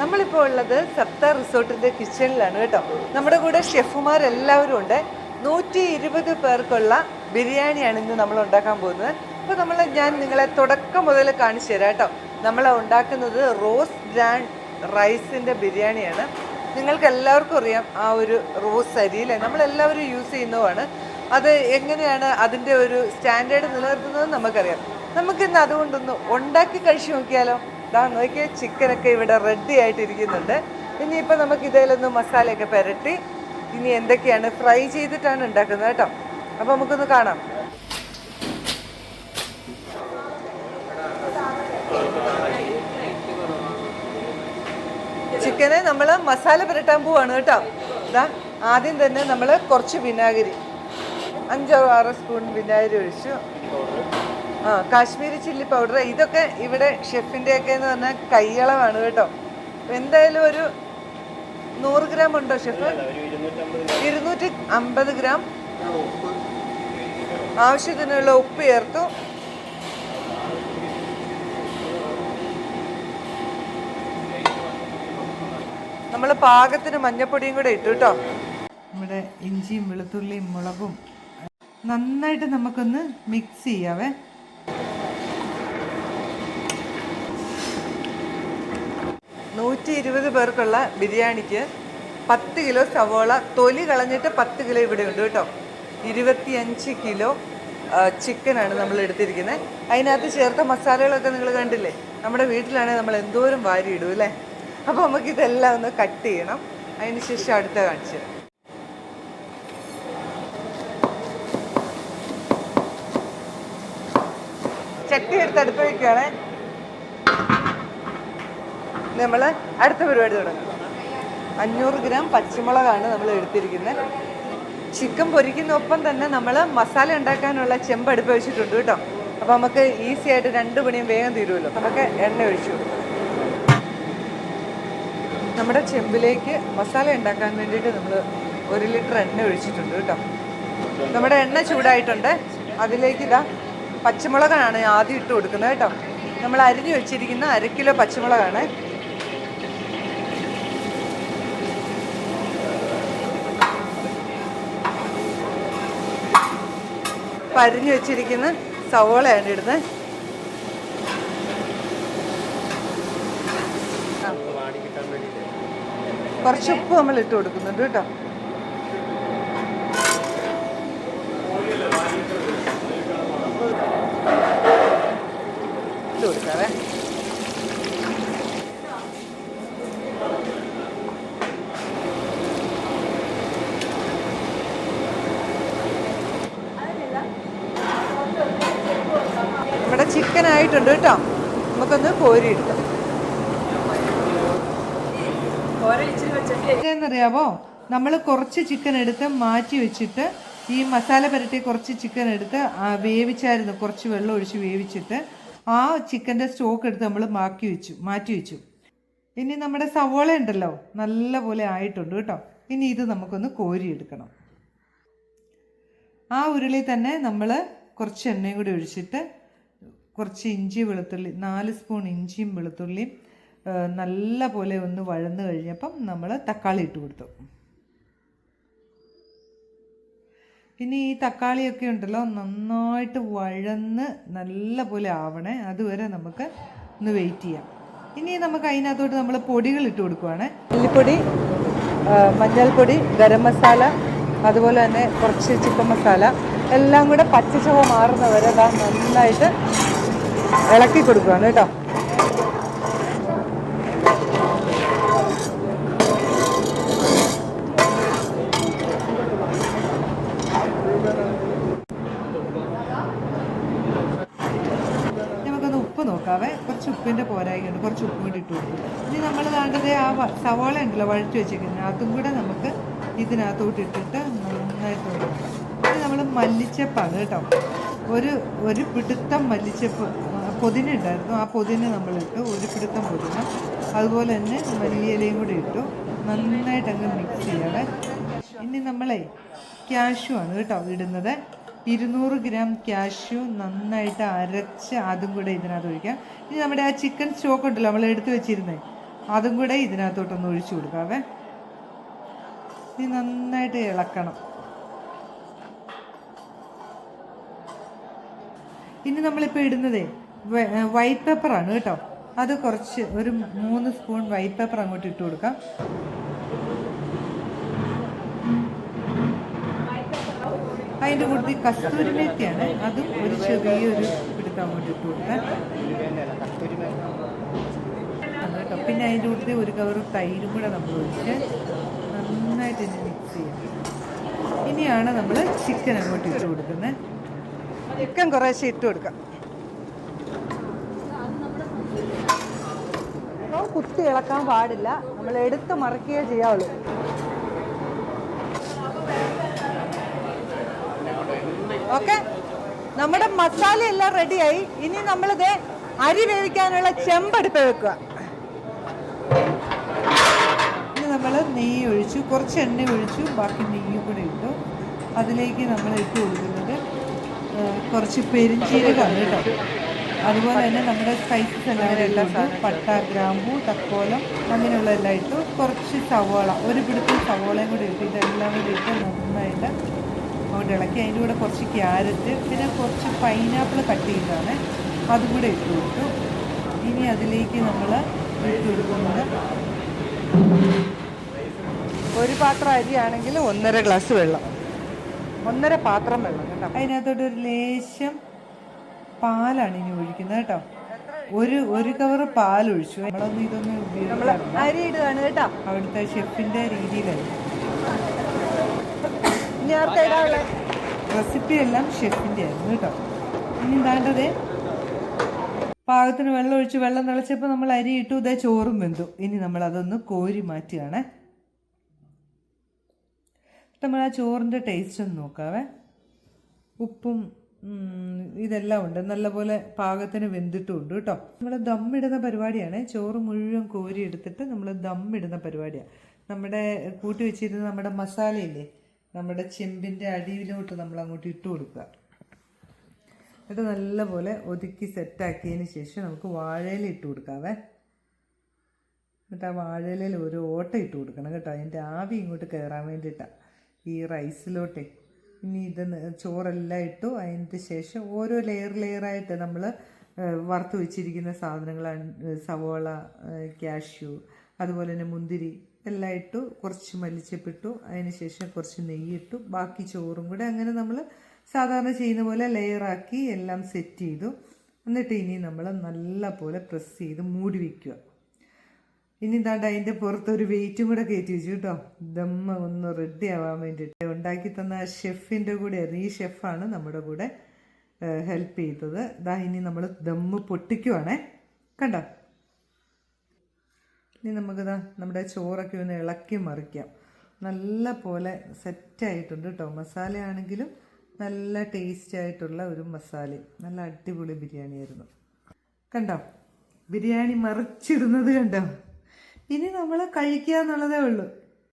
നമ്മളിപ്പോൾ ഉള്ളത് സപ്ത റിസോർട്ടിന്റെ കിച്ചണിലാണ് കേട്ടോ. നമ്മുടെ കൂടെ ഷെഫുമാരെല്ലാവരും ഉണ്ട്. നൂറ്റി ഇരുപത് പേർക്കുള്ള ബിരിയാണിയാണ് ഇന്ന് നമ്മൾ ഉണ്ടാക്കാൻ പോകുന്നത്. അപ്പോൾ നമ്മൾ ഞാൻ നിങ്ങളെ തുടക്കം മുതൽ കാണിച്ചു തരാം കേട്ടോ. നമ്മൾ ഉണ്ടാക്കുന്നത് റോസ് ഗ്രാൻഡ് റൈസിന്റെ ബിരിയാണിയാണ്. നിങ്ങൾക്ക് എല്ലാവർക്കും അറിയാം ആ ഒരു റോസ് അരി അല്ലേ നമ്മളെല്ലാവരും യൂസ് ചെയ്യുന്നതുമാണ് അത് എങ്ങനെയാണ് അതിന്റെ ഒരു സ്റ്റാൻഡേർഡ് നിലനിർത്തുന്നത് നമുക്കറിയാം. നമുക്കിന്ന് അതുകൊണ്ടൊന്ന് ഉണ്ടാക്കി കഴിച്ചു നോക്കിയാലോ? ദാ നോക്കിയാൽ ചിക്കനൊക്കെ ഇവിടെ റെഡി ആയിട്ടിരിക്കുന്നുണ്ട്. ഇനിയിപ്പോൾ നമുക്ക് ഇതിലൊന്ന് മസാലയൊക്കെ പുരട്ടി. ഇനി എന്തൊക്കെയാണ് ഫ്രൈ ചെയ്തിട്ടാണ് ഉണ്ടാക്കുന്നത് കേട്ടോ. അപ്പോൾ നമുക്കൊന്ന് കാണാം. ചിക്കനെ നമ്മൾ മസാല പുരട്ടാൻ പോവാണ് കേട്ടോ. ഇതാ ആദ്യം തന്നെ നമ്മൾ കുറച്ച് വിനാഗിരി. അഞ്ചോ ആറോ സ്പൂൺ വിനാഗിരി ഒഴിച്ചു. കാശ്മീരി ചില്ലി പൗഡർ ഇതൊക്കെ ഇവിടെ ഷെഫിന്റെ ഒക്കെ എന്ന് പറഞ്ഞാൽ കൈയളവാണ് കേട്ടോ. എന്തായാലും ഒരു നൂറ് ഗ്രാം ഉണ്ടോ ഷെഫ്? ഇരുന്നൂറ്റി അമ്പത് ഗ്രാം. ആവശ്യത്തിനുള്ള ഉപ്പ് ചേർത്തു. നമ്മൾ പാകത്തിന് മഞ്ഞപ്പൊടിയും കൂടെ ഇട്ടു കേട്ടോ. നമ്മുടെ ഇഞ്ചിയും വെളുത്തുള്ളിയും മുളകും നന്നായിട്ട് നമുക്കൊന്ന് മിക്സ് ചെയ്യാവേ. നൂറ്റി ഇരുപത് പേർക്കുള്ള ബിരിയാണിക്ക് പത്ത് കിലോ സവോള. തൊലി കളഞ്ഞിട്ട് പത്ത് കിലോ ഇവിടെ ഉണ്ട് കേട്ടോ. ഇരുപത്തിയഞ്ച് കിലോ ചിക്കനാണ് നമ്മൾ എടുത്തിരിക്കുന്നത്. അതിനകത്ത് ചേർത്ത മസാലകളൊക്കെ നിങ്ങൾ കണ്ടില്ലേ? നമ്മുടെ വീട്ടിലാണെങ്കിൽ നമ്മൾ എന്തോരം വാരി ഇടും അല്ലേ? അപ്പോൾ നമുക്ക് ഇതെല്ലാം ഒന്ന് കട്ട് ചെയ്യണം. അതിന് ശേഷം അടുത്ത കാണിച്ചു ചട്ടി എടുത്ത് അടുപ്പ് വയ്ക്കുകയാണേ നമ്മൾ അടുത്ത പരിപാടി തുടങ്ങും. അഞ്ഞൂറ് ഗ്രാം പച്ചമുളകാണ് നമ്മൾ എടുത്തിരിക്കുന്നത്. ചിക്കൻ പൊരിക്കുന്നൊപ്പം തന്നെ നമ്മൾ മസാല ഉണ്ടാക്കാനുള്ള ചെമ്പ് അടുപ്പ് വെച്ചിട്ടുണ്ട് കേട്ടോ. അപ്പോൾ നമുക്ക് ഈസി ആയിട്ട് രണ്ട് പണിയും വേഗം തീരുമല്ലോ. നമുക്ക് എണ്ണ ഒഴിച്ചു നമ്മുടെ ചെമ്പിലേക്ക് മസാല ഉണ്ടാക്കാൻ വേണ്ടിയിട്ട് നമ്മൾ ഒരു ലിറ്റർ എണ്ണ ഒഴിച്ചിട്ടുണ്ട് കേട്ടോ. നമ്മുടെ എണ്ണ ചൂടായിട്ടുണ്ട്. അതിലേക്ക് ഇതാ പച്ചമുളകാണ് ആദ്യം ഇട്ട് കൊടുക്കുന്നത് കേട്ടോ. നമ്മൾ അരിഞ്ഞു വെച്ചിരിക്കുന്ന അര കിലോ പച്ചമുളകാണ്. അപ്പം അരിഞ്ഞു വെച്ചിരിക്കുന്ന സവോളയാണ് ഇടുന്നത്. കുറച്ച് ഉപ്പ് നമ്മൾ ഇട്ട് കൊടുക്കുന്നുണ്ട് കേട്ടോ. ഇട്ട് കൊടുക്കാവേ നമ്മുടെ ചിക്കൻ കേട്ടോ. നമുക്കൊന്ന് കോരി എടുക്കാം. എന്നറിയാവോ നമ്മൾ കുറച്ച് ചിക്കൻ എടുത്ത് മാറ്റി വെച്ചിട്ട് ഈ മസാല പുരട്ടി കുറച്ച് ചിക്കൻ എടുത്ത് വേവിച്ചായിരുന്നു. കുറച്ച് വെള്ളം ഒഴിച്ച് വേവിച്ചിട്ട് ആ ചിക്കന്റെ സ്റ്റോക്ക് എടുത്ത് നമ്മൾ മാക്കി വെച്ചു മാറ്റി വെച്ചു. ഇനി നമ്മുടെ സവോള ഉണ്ടല്ലോ നല്ല പോലെ ആയിട്ടുണ്ട് കേട്ടോ. ഇനി ഇത് നമുക്കൊന്ന് കോരിയെടുക്കണം ആ ഉരുളി തന്നെ നമ്മൾ കുറച്ച് എണ്ണയും കൂടി ഒഴിച്ചിട്ട് കുറച്ച് ഇഞ്ചി വെളുത്തുള്ളി നാല് സ്പൂൺ ഇഞ്ചിയും വെളുത്തുള്ളിയും നല്ല പോലെ ഒന്ന് വഴന്ന് കഴിഞ്ഞപ്പം നമ്മൾ തക്കാളി ഇട്ട് കൊടുത്തു. പിന്നെ ഈ തക്കാളിയൊക്കെ ഉണ്ടല്ലോ നന്നായിട്ട് വഴന്ന് നല്ല പോലെ ആവണേ അതുവരെ നമുക്ക് ഒന്ന് വെയിറ്റ് ചെയ്യാം. ഇനി നമുക്ക് അതിനകത്തോട്ട് നമ്മൾ പൊടികൾ ഇട്ട് കൊടുക്കുവാണ്. മല്ലിപ്പൊടി മഞ്ഞൾപ്പൊടി ഗരം മസാല അതുപോലെ തന്നെ കുറച്ച് ചിക്കൻ മസാല എല്ലാം കൂടെ പച്ചച്ചവ മാറുന്നവരെ അതാ നന്നായിട്ട് ഇളക്കി കൊടുക്കുകയാണ് കേട്ടോ. നോക്കാവേ. കുറച്ച് കുറച്ച് ഉപ്പ് കൂടി ഇട്ട് കൊടുക്കും. ഇനി നമ്മൾ വേണ്ടത് ആ സവാള ഉണ്ടല്ലോ വഴറ്റി വെച്ചേക്കുന്നത്. അതും കൂടെ നമുക്ക് ഇതിനകത്തോട്ട് ഇട്ടിട്ട് നന്നായിട്ട് കൊടുക്കാം ഇനി നമ്മൾ മല്ലിച്ചപ്പാണ് കേട്ടോ. ഒരു ഒരു പിടുത്തം മല്ലിച്ചപ്പ് പുതിന ഉണ്ടായിരുന്നു. ആ പൊതിന നമ്മളിട്ടു ഒരു പിടുത്തം പൊതിന. അതുപോലെ തന്നെ മല്ലിയിലയും കൂടി ഇട്ടു. നന്നായിട്ട് അങ്ങ് മിക്സ് ചെയ്യണേ. ഇനി നമ്മളെ ക്യാഷു ആണ് കേട്ടോ ഇടുന്നത്. ഇരുന്നൂറ് ഗ്രാം ക്യാഷ്യൂ നന്നായിട്ട് അരച്ച് അതും കൂടെ ഇതിനകത്ത് ഒഴിക്കാം. ഇനി നമ്മുടെ ആ ചിക്കൻ സ്റ്റോക്ക് ഉണ്ടല്ലോ നമ്മൾ എടുത്തു വെച്ചിരുന്നേ. അതും കൂടെ ഇതിനകത്തോട്ടൊന്ന് ഒഴിച്ചു കൊടുക്കാവേ. ഇനി നന്നായിട്ട് ഇളക്കണം. ഇനി നമ്മളിപ്പോൾ ഇടുന്നതേ വൈറ്റ് പേപ്പറാണ് കേട്ടോ. അത് കുറച്ച് ഒരു മൂന്ന് സ്പൂൺ വൈറ്റ് പേപ്പർ അങ്ങോട്ട് ഇട്ട് കൊടുക്കാം. അതിന്റെ കൂടുതൽ കസ്തൂരി മേത്തിയാണ്. അതും ഒരു ചെറിയൊരു പിടുത്തം അങ്ങോട്ട് ഇട്ട് കൊടുക്കാം. കേട്ടോ. പിന്നെ അതിന്റെ കൂടുതൽ ഒരു കവർ തൈരും കൂടെ നമ്മൾ ഒഴിച്ച് നന്നായിട്ട് ഇനി മിക്സ് ചെയ്യാം. ഇനിയാണ് നമ്മൾ ചിക്കൻ അങ്ങോട്ട് ഇട്ട് കൊടുക്കുന്നത്. ചിക്കൻ കുറേശ്ശെ ഇട്ട് കൊടുക്കാം. കുത്തി ഇളക്കാൻ പാടില്ല. നമ്മൾ എടുത്ത് മറക്കുകയേ ചെയ്യാവുള്ളൂ. ഓക്കെ? നമ്മുടെ മസാല എല്ലാം റെഡിയായി. ഇനി നമ്മളിത് അരി വേവിക്കാനുള്ള ചെമ്പടുപ്പ് വെക്കുക. ഇനി നമ്മൾ നെയ്യ് ഒഴിച്ചു. കുറച്ച് എണ്ണ ഒഴിച്ചു. ബാക്കി നെയ്യും കൂടെ ഇട്ടു. അതിലേക്ക് നമ്മൾ ഇട്ട് കൊടുക്കുന്നത് കുറച്ച് പെരിഞ്ചീരകമാണ് കേട്ടോ. അതുപോലെ തന്നെ നമ്മുടെ സ്പൈസസ് എല്ലാം എല്ലാം പട്ട ഗ്രാമ്പു തക്കോലം അങ്ങനെയുള്ള എല്ലാം ഇട്ടു കുറച്ച് സവോള ഒരു പിടുത്തം സവോളയും കൂടി ഇട്ട് ഇതെല്ലാം കൂടി ഇട്ട് നന്നായിട്ട് അങ്ങോട്ട് ഇളക്കി. അതിന്റെ കൂടെ കുറച്ച് ക്യാരറ്റ് പിന്നെ കുറച്ച് പൈനാപ്പിൾ കട്ട് ചെയ്താണ്. അതും കൂടെ ഇട്ട് കൊടുത്തു. ഇനി അതിലേക്ക് നമ്മൾ ഇട്ട് കൊടുക്കുന്നത് ഒരു പാത്രം അരിയാണെങ്കിൽ ഒന്നര ഗ്ലാസ് വെള്ളം. ഒന്നര പാത്രം വെള്ളം കേട്ടോ. അതിനകത്തോട്ട് ഒരു ലേശം പാലാണ് ഇനി ഒഴിക്കുന്നത് കേട്ടോ. ഒരു ഒരു കവർ പാൽ ഒഴിച്ചു നമ്മളൊന്നും ഇതൊന്നും ഉപയോഗിക്കാറില്ല കേട്ടോ. അവിടുത്തെ ഷെഫിന്റെ രീതിയിലായിരുന്നു റെസിപ്പി എല്ലാം ഷെഫിന്റെ ആയിരുന്നു കേട്ടോ. ഇനി വേണ്ടത് പാകത്തിന് വെള്ളം ഒഴിച്ച് വെള്ളം തിളച്ചപ്പോൾ നമ്മൾ അരി ഇട്ടു. ഇതേ ചോറും വെന്തു. ഇനി നമ്മൾ അതൊന്ന് കോരി മാറ്റുകയാണ്. നമ്മൾ ആ ചോറിന്റെ ടേസ്റ്റ് ഒന്ന് നോക്കാവേ. ഉപ്പും ഇതെല്ലാം ഉണ്ട്. നല്ലപോലെ പാകത്തിന് വെന്തിട്ടുമുണ്ട് കേട്ടോ. നമ്മൾ ദമ്മിടുന്ന പരിപാടിയാണ്. ചോറ് മുഴുവൻ കോരി എടുത്തിട്ട് നമ്മൾ ദമ്മിടുന്ന പരിപാടിയാണ്. നമ്മുടെ കൂട്ടി വെച്ചിരുന്ന നമ്മുടെ മസാലയില്ലേ നമ്മുടെ ചെമ്പിന്റെ അടിയിലോട്ട് നമ്മൾ അങ്ങോട്ട് ഇട്ട് കൊടുക്കുക. എന്നിട്ട് നല്ലപോലെ ഒതുക്കി സെറ്റാക്കിയതിന് ശേഷം നമുക്ക് വാഴയില ഇട്ട് കൊടുക്കാവേ. എന്നിട്ട് ആ വാഴയിലയിൽ ഒരു ഓട്ട ഇട്ട് കൊടുക്കണം കേട്ടോ. അതിന്റെ ആവി ഇങ്ങോട്ട് കയറാൻ വേണ്ടിയിട്ടാണ് ഈ റൈസിലോട്ടെ ഇനി ഇത് ചോറെല്ലാം ഇട്ടു. അതിന്റെ ശേഷം ഓരോ ലെയർ ലെയറായിട്ട് നമ്മൾ വറുത്ത് വെച്ചിരിക്കുന്ന സാധനങ്ങളാണ് സവോള കാഷ്യൂ അതുപോലെ തന്നെ മുന്തിരി എല്ലാം ഇട്ടു. കുറച്ച് മല്ലിച്ചപ്പിട്ടു അതിന് ശേഷം കുറച്ച് നെയ്യിട്ടു ബാക്കി ചോറും കൂടെ അങ്ങനെ നമ്മൾ സാധാരണ ചെയ്യുന്ന പോലെ ലെയറാക്കി എല്ലാം സെറ്റ് ചെയ്തു. എന്നിട്ട് ഇനി നമ്മൾ നല്ല പോലെ പ്രസ് ചെയ്ത് മൂടി വയ്ക്കുക ഇനി താണ്ട അതിന്റെ പുറത്ത് ഒരു വെയിറ്റും കൂടെ കയറ്റി വെച്ചു കേട്ടോ. ദമ്മ ഒന്ന് റെഡി ആവാൻ വേണ്ടിയിട്ട് ഉണ്ടാക്കി തന്ന ഷെഫിന്റെ കൂടെ ഈ ഷെഫാണ് നമ്മുടെ കൂടെ ഹെൽപ്പ് ചെയ്തത്. ഇതാ ഇനി നമ്മൾ ദമ്മ് പൊട്ടിക്കുവാണേ. കണ്ടോ? ഇനി നമുക്കിതാ നമ്മുടെ ചോറൊക്കെ ഒന്ന് ഇളക്കി മറിക്കാം. നല്ല പോലെ സെറ്റായിട്ടുണ്ട് കേട്ടോ മസാലയാണെങ്കിലും നല്ല ടേസ്റ്റ് ആയിട്ടുള്ള ഒരു മസാല നല്ല അടിപൊളി ബിരിയാണി ആയിരുന്നു കണ്ടോ? ബിരിയാണി മറിച്ചിടുന്നത് കണ്ടോ? ഇനി നമ്മൾ കഴിക്കുക എന്നുള്ളതേ ഉള്ളൂ.